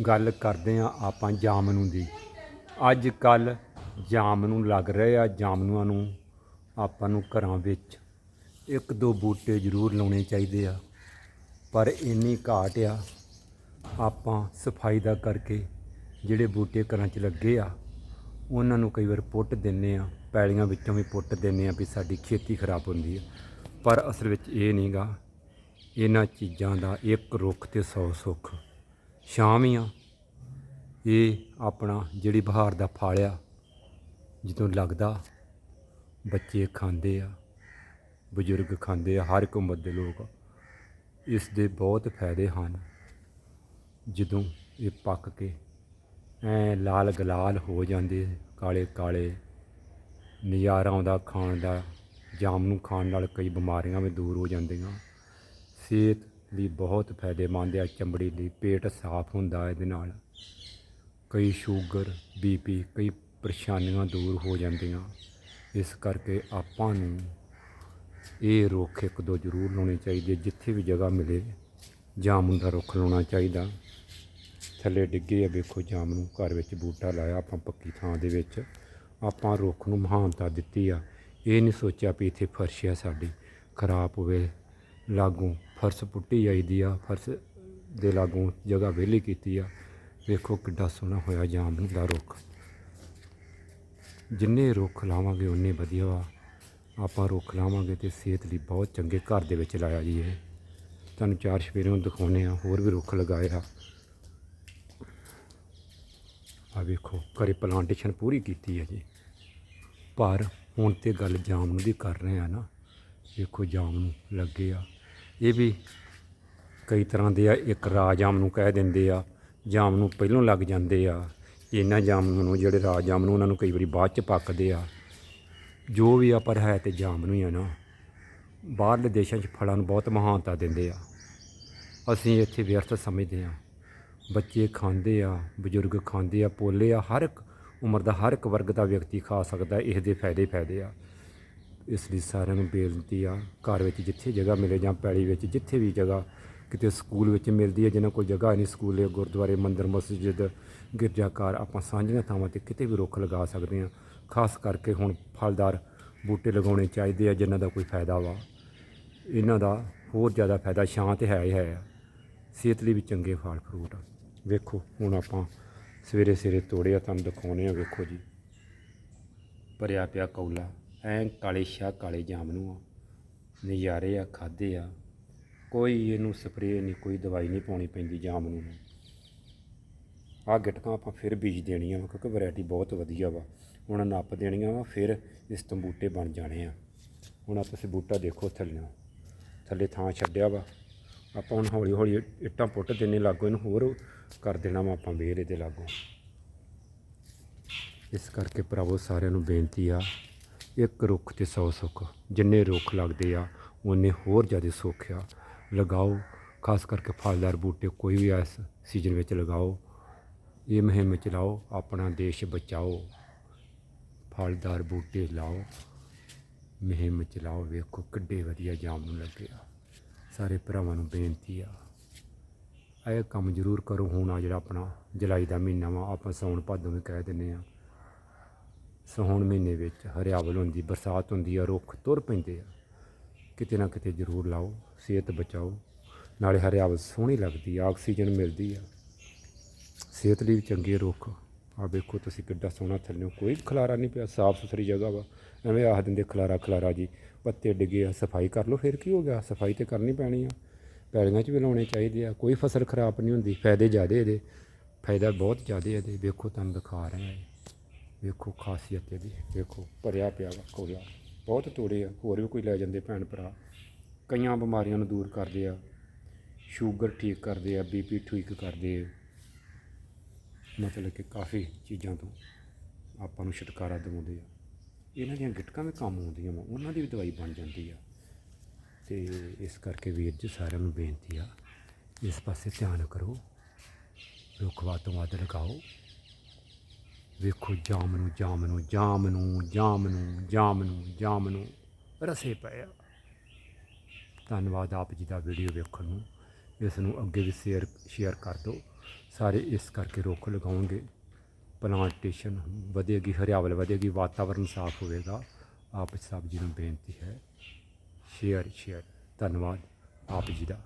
ਗੱਲ ਕਰਦੇ ਹਾਂ ਆਪਾਂ ਜਾਮਨੂ ਦੀ। ਅੱਜ ਕੱਲ ਜਾਮਨੂ ਲੱਗ ਰਹੇ ਆ, ਜਾਮਨੂਆਂ ਨੂੰ ਆਪਾਂ ਨੂੰ ਘਰਾਂ ਵਿੱਚ ਇੱਕ ਦੋ ਬੂਟੇ ਜ਼ਰੂਰ ਲਾਉਣੇ ਚਾਹੀਦੇ ਆ। ਪਰ ਇੰਨੀ ਘਾਟ ਆ, ਆਪਾਂ ਸਫ਼ਾਈ ਦਾ ਕਰਕੇ ਜਿਹੜੇ ਬੂਟੇ ਘਰਾਂ 'ਚ ਲੱਗੇ ਆ, ਉਹਨਾਂ ਨੂੰ ਕਈ ਵਾਰ ਪੁੱਟ ਦਿੰਨੇ ਆ ਪੈਲੀਆਂ ਵਿੱਚੋਂ ਵੀ ਪੁੱਟ ਦਿੰਨੇ ਆ ਵੀ ਸਾਡੀ ਖੇਤੀ ਖਰਾਬ ਹੁੰਦੀ ਆ। ਪਰ ਅਸਲ ਵਿੱਚ ਇਹ ਨਹੀਂਗਾ ਇਹਨਾਂ ਚੀਜ਼ਾਂ ਦਾ ਇੱਕ ਰੁੱਖ ਤੇ 100 ਸੁੱਖ। ਸ਼ਾਮ ਹੀ ਆ। ਇਹ ਆਪਣਾ ਜਿਹੜੀ ਬਹਾਰ ਦਾ ਫਲ ਆ ਜਦੋਂ ਲੱਗਦਾ ਬੱਚੇ ਖਾਂਦੇ ਆ, ਬਜ਼ੁਰਗ ਖਾਂਦੇ ਆ, ਹਰ ਇੱਕ ਉਮਰ ਦੇ ਲੋਕ ਇਸ ਦੇ ਬਹੁਤ ਫਾਇਦੇ ਹਨ। ਜਦੋਂ ਇਹ ਪੱਕ ਕੇ ਐ ਲਾਲ ਗਲਾਲ ਹੋ ਜਾਂਦੇ, ਕਾਲੇ ਕਾਲੇ ਨਜ਼ਾਰਾ ਆਉਂਦਾ ਖਾਣ ਦਾ ਜਾਮ ਨੂੰ ਖਾਣ ਨਾਲ ਕਈ ਬਿਮਾਰੀਆਂ ਵੀ ਦੂਰ ਹੋ ਜਾਂਦੀਆਂ। ਸਿਹਤ ਲਈ ਬਹੁਤ ਫਾਇਦੇਮੰਦ ਹੈ ਚਮੜੀ ਲਈ ਪੇਟ ਸਾਫ਼ ਹੁੰਦਾ ਇਹਦੇ ਨਾਲ। ਕਈ ਸ਼ੂਗਰ ਬੀਪੀ ਕਈ ਪਰੇਸ਼ਾਨੀਆਂ ਦੂਰ ਹੋ ਜਾਂਦੀਆਂ। ਇਸ ਕਰਕੇ ਆਪਾਂ ਨੂੰ ਇਹ ਰੁੱਖ ਇੱਕ ਦੋ ਜ਼ਰੂਰ ਲਾਉਣੇ ਚਾਹੀਦੇ, ਜਿੱਥੇ ਵੀ ਜਗ੍ਹਾ ਮਿਲੇ ਜਾਮੁਨ ਦਾ ਰੁੱਖ ਲਾਉਣਾ ਚਾਹੀਦਾ। ਥੱਲੇ ਡਿੱਗੇ ਆ, ਵੇਖੋ ਜਾਮਨੂੰ ਘਰ ਵਿੱਚ ਬੂਟਾ ਲਾਇਆ ਆਪਾਂ ਪੱਕੀ ਥਾਂ ਦੇ ਵਿੱਚ। ਆਪਾਂ ਰੁੱਖ ਨੂੰ ਮਹਾਨਤਾ ਦਿੱਤੀ ਆ। ਇਹ ਨਹੀਂ ਸੋਚਿਆ ਵੀ ਇੱਥੇ ਫਰਸ਼ ਆ ਸਾਡੀ, ਖਰਾਬ ਹੋਵੇ, ਲਾਗੂ। ਫਰਸ਼ ਪੁੱਟੀ ਜਾਈਦੀ ਆ, ਫਰਸ਼ ਦੇ ਲਾਗੋਂ ਜਗ੍ਹਾ ਵਿਹਲੀ ਕੀਤੀ ਆ। ਵੇਖੋ ਕਿੱਡਾ ਸੋਹਣਾ ਹੋਇਆ ਜਾਮਨੂੰ ਦਾ ਰੁੱਖ। ਜਿੰਨੇ ਰੁੱਖ ਲਾਵਾਂਗੇ ਉਨੇ ਵਧੀਆ ਵਾ। ਆਪਾਂ ਰੁੱਖ ਲਾਵਾਂਗੇ ਤੇ ਸਿਹਤ ਲਈ ਬਹੁਤ ਚੰਗੇ ਘਰ ਦੇ ਵਿੱਚ ਲਾਇਆ ਜੀ ਇਹ। ਤੁਹਾਨੂੰ ਚਾਰ ਸਵੇਰੇ ਨੂੰ ਦਿਖਾਉਨੇ ਆ, ਹੋਰ ਵੀ ਰੁੱਖ ਲਗਾਏ ਆ। ਆ ਵੇਖੋ, ਘਰੇ ਪਲਾਂਟੇਸ਼ਨ ਪੂਰੀ ਕੀਤੀ ਹੈ ਜੀ। ਪਰ ਹੁਣ ਤੇ ਗੱਲ ਜਾਮਨ ਦੀ ਕਰ ਰਹੇ ਆ ਨਾ। ਵੇਖੋ ਜਾਮਨ ਲੱਗੇ ਆ। ਇਹ ਵੀ ਕਈ ਤਰ੍ਹਾਂ ਦੇ ਆ, ਇੱਕ ਰਾਜ ਜਾਮ ਨੂੰ ਕਹਿ ਦਿੰਦੇ ਆ, ਜਾਮ ਨੂੰ ਪਹਿਲੋਂ ਲੱਗ ਜਾਂਦੇ ਆ। ਇਹਨਾਂ ਜਾਮਨ ਨੂੰ ਜਿਹੜੇ ਰਾਜ ਜਾਮਨ ਉਹਨਾਂ ਨੂੰ ਕਈ ਵਾਰੀ ਬਾਅਦ ਚ ਪੱਕਦੇ ਆ। ਜੋ ਵੀ ਆ, ਪਰ ਹੈ ਤੇ ਜਾਮਨ ਹੀ ਆ ਨਾ। ਬਾਹਰਲੇ ਦੇਸ਼ਾਂ 'ਚ ਫਲਾਂ ਨੂੰ ਬਹੁਤ ਮਹਾਨਤਾ ਦਿੰਦੇ ਆ। ਅਸੀਂ ਇੱਥੇ ਵਿਅਰਥ ਸਮਝਦੇ ਆ। ਬੱਚੇ ਖਾਂਦੇ ਆ, ਬਜ਼ੁਰਗ ਖਾਂਦੇ ਆ, ਪੋਲੇ ਆ, ਹਰ ਇੱਕ ਉਮਰ ਦਾ ਹਰ ਇੱਕ ਵਰਗ ਦਾ ਵਿਅਕਤੀ ਖਾ ਸਕਦਾ, ਇਸ ਦੇ ਫਾਇਦੇ ਫਾਇਦੇ ਆ। ਇਸ ਲਈ ਸਾਰਿਆਂ ਨੂੰ ਬੇਨਤੀ ਆ, ਘਰ ਵਿੱਚ ਜਿੱਥੇ ਜਗ੍ਹਾ ਮਿਲੇ ਜਾਂ ਪੈਲੀ ਵਿੱਚ, ਜਿੱਥੇ ਵੀ ਜਗ੍ਹਾ ਕਿਤੇ ਸਕੂਲ ਵਿੱਚ ਮਿਲਦੀ ਹੈ ਜਿਹਨਾਂ ਕੋਲ ਜਗ੍ਹਾ ਨਹੀਂ ਸਕੂਲ ਗੁਰਦੁਆਰੇ, ਮੰਦਿਰ, ਮਸਜਿਦ, ਗਿਰਜਾਘਰ, ਆਪਾਂ ਸਾਂਝੀਆਂ ਥਾਵਾਂ ਤੇ ਕਿਤੇ ਵੀ ਰੁੱਖ ਲਗਾ ਸਕਦੇ ਹਾਂ। ਖਾਸ ਕਰਕੇ ਹੁਣ ਫਲਦਾਰ ਬੂਟੇ ਲਗਾਉਣੇ ਚਾਹੀਦੇ ਆ, ਜਿਨ੍ਹਾਂ ਦਾ ਕੋਈ ਫਾਇਦਾ ਵਾ। ਇਹਨਾਂ ਦਾ ਹੋਰ ਜ਼ਿਆਦਾ ਫਾਇਦਾ ਛਾਂ ਤੇ ਹੈ ਹੀ ਹੈ। ਆ। ਸਿਹਤ ਲਈ ਵੀ ਚੰਗੇ ਫਲ ਫਰੂਟ ਆ। ਵੇਖੋ, ਹੁਣ ਆਪਾਂ ਸਵੇਰੇ ਸਵੇਰੇ ਤੋੜਿਆ, ਤੁਹਾਨੂੰ ਦਿਖਾਉਣੇ ਆ ਵੇਖੋ ਜੀ। ਭਰਿਆ ਪਿਆ ਕੌਲਾ। ਐਂ ਕਾਲੇ ਸ਼ਾਹ ਕਾਲੇ ਜਾਮਨੂ ਆ, ਨਜ਼ਾਰੇ ਆ, ਖਾਦੇ ਆ। ਕੋਈ ਇਹਨੂੰ ਸਪਰੇਅ ਨਹੀਂ, ਕੋਈ ਦਵਾਈ ਨਹੀਂ ਪਾਉਣੀ ਪੈਂਦੀ ਜਾਮਨੂ ਨੂੰ। ਆਹ ਗਿਟਕਾਂ ਆਪਾਂ ਫਿਰ ਬੀਜ ਦੇਣੀਆਂ ਵਾ, ਕਿਉਂਕਿ ਵੈਰਾਈਟੀ ਬਹੁਤ ਵਧੀਆ ਵਾ। ਹੁਣ ਨੱਪ ਦੇਣੀਆਂ ਵਾ, ਫਿਰ ਇਸ ਤੋਂ ਬੂਟੇ ਬਣ ਜਾਣੇ ਆ। ਹੁਣ ਆ ਤੁਸੀਂ ਬੂਟਾ ਦੇਖੋ ਥੱਲੇ ਥੱਲੇ ਥਾਂ ਛੱਡਿਆ ਵਾ। ਆਪਾਂ ਹੁਣ ਹੌਲੀ ਹੌਲੀ ਇੱਟਾਂ ਪੁੱਟ ਦੇਣੇ ਲਾਗੋ ਇਹਨੂੰ ਹੋਰ ਕਰ ਦੇਣਾ ਵਾ ਆਪਾਂ ਵੇਰ ਇਹਦੇ ਲਾਗੋ। ਇਸ ਕਰਕੇ ਭਰਾਵੋ ਸਾਰਿਆਂ ਨੂੰ ਬੇਨਤੀ ਆ ਇੱਕ ਰੁੱਖ ਤੇ 100 ਸੁੱਖ, ਜਿੰਨੇ ਰੁੱਖ ਲੱਗਦੇ ਆ ਉਹਨੇ ਹੋਰ ਜ਼ਿਆਦਾ ਸੁੱਖ ਆ। ਲਗਾਓ, ਖਾਸ ਕਰਕੇ ਫਲਦਾਰ ਬੂਟੇ, ਕੋਈ ਵੀ ਇਸ ਸੀਜ਼ਨ ਵਿੱਚ ਲਗਾਓ। ਇਹ ਮੁਹਿੰਮ ਚਲਾਓ, ਆਪਣਾ ਦੇਸ਼ ਬਚਾਓ। ਫਲਦਾਰ ਬੂਟੇ ਲਾਓ। ਮੁਹਿੰਮ ਚਲਾਓ, ਵੇਖੋ ਕਿੱਡੇ ਵਧੀਆ ਜਾਮ ਨੂੰ ਲੱਗੇ ਆ। ਸਾਰੇ ਭਰਾਵਾਂ ਨੂੰ ਬੇਨਤੀ ਆ। ਇਹ ਕੰਮ ਜ਼ਰੂਰ ਕਰੋ, ਹੁਣ ਆ ਜਿਹੜਾ ਆਪਣਾ ਜੁਲਾਈ ਦਾ ਮਹੀਨਾ ਵਾ, ਆਪਾਂ ਸੌਣ ਭਾਦੋਂ ਵੀ ਕਹਿ ਦਿੰਦੇ ਆ। ਸੌਣ ਮਹੀਨੇ ਵਿੱਚ ਹਰਿਆਵਲ ਹੁੰਦੀ, ਬਰਸਾਤ ਹੁੰਦੀ ਆ, ਰੁੱਖ ਤੁਰ ਪੈਂਦੇ ਆ। ਕਿਤੇ ਨਾ ਕਿਤੇ ਜ਼ਰੂਰ ਲਾਓ, ਸਿਹਤ ਬਚਾਓ। ਨਾਲੇ ਹਰਿਆਵਲ ਸੋਹਣੀ ਲੱਗਦੀ ਆ, ਆਕਸੀਜਨ ਮਿਲਦੀ ਆ। ਸਿਹਤ ਲਈ ਵੀ ਚੰਗੇ ਰੁੱਖ। ਆ ਵੇਖੋ ਤੁਸੀਂ ਕਿੱਡਾ ਸੋਹਣਾ ਥੱਲੇ, ਕੋਈ ਖਲਾਰਾ ਨਹੀਂ ਪਿਆ ਸਾਫ਼ ਸੁਥਰੀ ਜਗ੍ਹਾ ਵਾ। ਐਵੇਂ ਆਖ ਦਿੰਦੇ ਖਲਾਰਾ ਖਲਾਰਾ ਜੀ, ਪੱਤੇ ਡਿੱਗੇ ਆ, ਸਫ਼ਾਈ ਕਰ ਲਓ, ਫਿਰ ਕੀ ਹੋ ਗਿਆ? ਸਫ਼ਾਈ ਤੇ ਕਰਨੀ ਪੈਣੀ ਆ। ਪੈਲੀਆਂ 'ਚ ਵੀ ਲਾਉਣੇ ਚਾਹੀਦੇ ਆ। ਕੋਈ ਫਸਲ ਖਰਾਬ ਨਹੀਂ ਹੁੰਦੀ, ਫਾਇਦੇ ਜ਼ਿਆਦੇ ਇਹਦੇ, ਫਾਇਦਾ ਬਹੁਤ ਜ਼ਿਆਦੇ ਇਹਦੇ। ਵੇਖੋ ਤੁਹਾਨੂੰ ਦਿਖਾ ਰਹੇ ਆ ਵੇਖੋ ਖਾਸੀਅਤ ਇਹਦੀ, ਵੇਖੋ, ਭਰਿਆ ਪਿਆ ਵਾ ਕੋਲਾ ਬਹੁਤ ਤੋੜੇ ਆ, ਹੋਰ ਵੀ ਕੋਈ ਲੈ ਜਾਂਦੇ ਭੈਣ ਭਰਾ। ਕਈਆਂ ਬਿਮਾਰੀਆਂ ਨੂੰ ਦੂਰ ਕਰਦੇ ਆ, ਸ਼ੂਗਰ ਠੀਕ ਕਰਦੇ ਆ ਬੀਪੀ ਠੀਕ ਕਰਦੇ ਆ। ਮਤਲਬ ਕਿ ਕਾਫੀ ਚੀਜ਼ਾਂ ਤੋਂ ਆਪਾਂ ਨੂੰ ਛੁਟਕਾਰਾ ਦਿਵਾਉਂਦੇ ਆ। ਇਹਨਾਂ ਦੀਆਂ ਗਿਟਕਾਂ ਵੀ ਕੰਮ ਆਉਂਦੀਆਂ ਵਾ, ਉਹਨਾਂ ਦੀ ਵੀ ਦਵਾਈ ਬਣ ਜਾਂਦੀ ਆ। ਤੇ ਇਸ ਕਰਕੇ ਵੀਰ ਜੀ ਸਾਰਿਆਂ ਨੂੰ ਬੇਨਤੀ ਆ, ਇਸ ਪਾਸੇ ਧਿਆਨ ਕਰੋ, ਰੁੱਖ ਵੱਧ ਤੋਂ ਵੱਧ ਲਗਾਓ। ਵੇਖੋ ਜਾਮ ਨੂੰ ਜਾਮ ਨੂੰ ਜਾਮ ਨੂੰ ਜਾਮ ਨੂੰ ਜਾਮ ਨੂੰ ਜਾਮ ਨੂੰ ਰਸੇ ਪਿਆ ਧੰਨਵਾਦ ਆਪ ਜੀ ਦਾ ਵੀਡੀਓ ਵੇਖਣ ਨੂੰ। ਇਸ ਨੂੰ ਅੱਗੇ ਵੀ ਸ਼ੇਅਰ ਸ਼ੇਅਰ ਕਰ ਦਿਓ। ਸਾਰੇ ਇਸ ਕਰਕੇ ਰੁੱਖ ਲਗਾਉਣਗੇ। ਪਲਾਂਟੇਸ਼ਨ ਵਧੇਗੀ, ਹਰਿਆਵਲ ਵਧੇਗੀ, ਵਾਤਾਵਰਨ ਸਾਫ਼ ਹੋਵੇਗਾ। ਆਪ ਸਭ ਜੀ ਨੂੰ ਬੇਨਤੀ ਹੈ। ਸ਼ੇਅਰ ਸ਼ੇਅਰ ਧੰਨਵਾਦ ਆਪ ਜੀ ਦਾ।